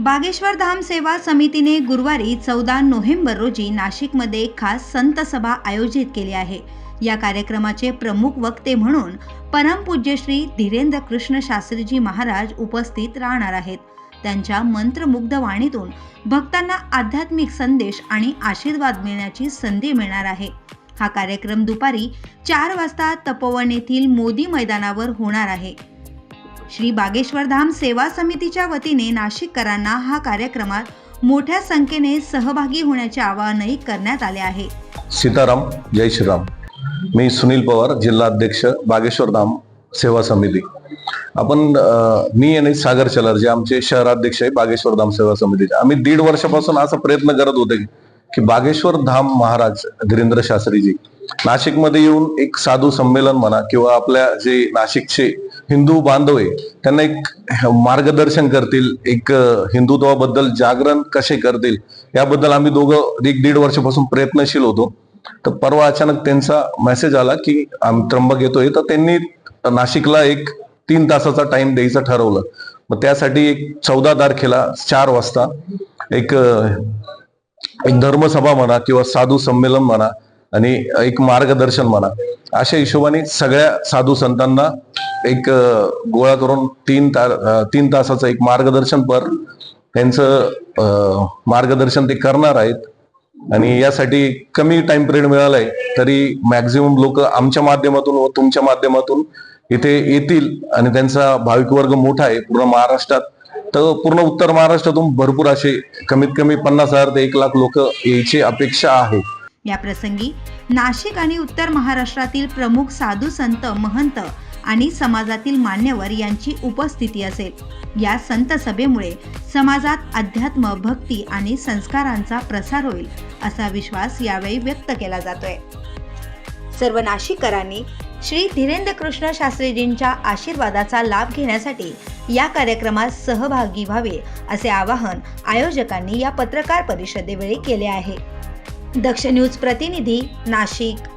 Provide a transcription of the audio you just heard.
बागेश्वर धाम सेवा समितीने गुरुवारी चौदा नोव्हेंबर रोजी नाशिकमध्ये खास संत सभा आयोजित केली आहे. या कार्यक्रमाचे प्रमुख वक्ते म्हणून परमपूज्य श्री धीरेंद्र कृष्ण शास्त्रीजी महाराज उपस्थित राहणार आहेत. त्यांच्या मंत्रमुग्ध वाणीतून भक्तांना आध्यात्मिक संदेश आणि आशीर्वाद मिळण्याची संधी मिळणार आहे. हा कार्यक्रम दुपारी चार वाजता तपोवन येथील मोदी मैदानावर होणार आहे. श्री बागेश्वर धाम सेवा समितीच्या वतीने नाशिककरांना हा कार्यक्रमात मोठ्या संख्येने सहभागी होण्याचे आवाहनही करण्यात आले आहे. सीताराम जय श्रीराम. मी सुनील पवार जिल्हाध्यक्ष बागेश्वर धाम सेवा समिती. आपण मी आणि सागर चलर जे आमचे शहराध्यक्ष आहे बागेश्वर धाम सेवा समितीचे. आम्ही दीड वर्षापासून असा प्रयत्न करत होते की बागेश्वर धाम महाराज धीरेंद्र शास्त्रीजी नाशिकमध्ये येऊन एक साधू संमेलन म्हणा किंवा आपल्या जे नाशिकचे हिंदू बांधव आहे त्यांना एक मार्गदर्शन करतील एक हिंदुत्वाबद्दल जागरण कसे करतील याबद्दल आम्ही दोघं एक दीड वर्षापासून प्रयत्नशील होतो. तर परवा अचानक त्यांचा मेसेज आला की आम्ही त्र्यंबक येतोय. तर त्यांनी नाशिकला एक तीन तासाचा टाइम द्यायचं ठरवलं. मग त्यासाठी एक चौदा तारखेला चार वाजता एक एक धर्मसभा म्हणा किंवा साधू संमेलन म्हणा आणि एक मार्गदर्शन म्हणा. अशा हिशोबाने सगळ्या साधू संतांना एक गोळा करून तीन तार तीन तासाचं एक मार्गदर्शन पर त्यांचं मार्गदर्शन ते करणार आहेत. आणि यासाठी कमी टाइम पिरियड मिळालाय तरी मॅक्झिमम लोक आमच्या माध्यमातून व तुमच्या माध्यमातून इथे येतील आणि त्यांचा भाविक वर्ग मोठा आहे पूर्ण महाराष्ट्रात. तर पूर्ण उत्तर महाराष्ट्रातून भरपूर असे कमीत कमी पन्नास हजार ते एक लाख लोक यायची अपेक्षा आहे. या प्रसंगी नाशिक आणि उत्तर महाराष्ट्रातील प्रमुख साधू संत महंत आणि समाजातील मान्यवर यांची उपस्थिती असेल. या संत सभेमुळे समाजात अध्यात्म भक्ती आणि संस्कारांचा प्रसार होईल असा विश्वास यावेळी व्यक्त केला जातोय. सर्व नाशिककरांनी श्री धीरेंद्र कृष्ण शास्त्रीजींच्या आशीर्वादाचा लाभ घेण्यासाठी या कार्यक्रमात सहभागी व्हावे असे आवाहन आयोजकांनी या पत्रकार परिषदेवेळी केले आहे. दक्ष न्यूज प्रतिनिधी नाशिक.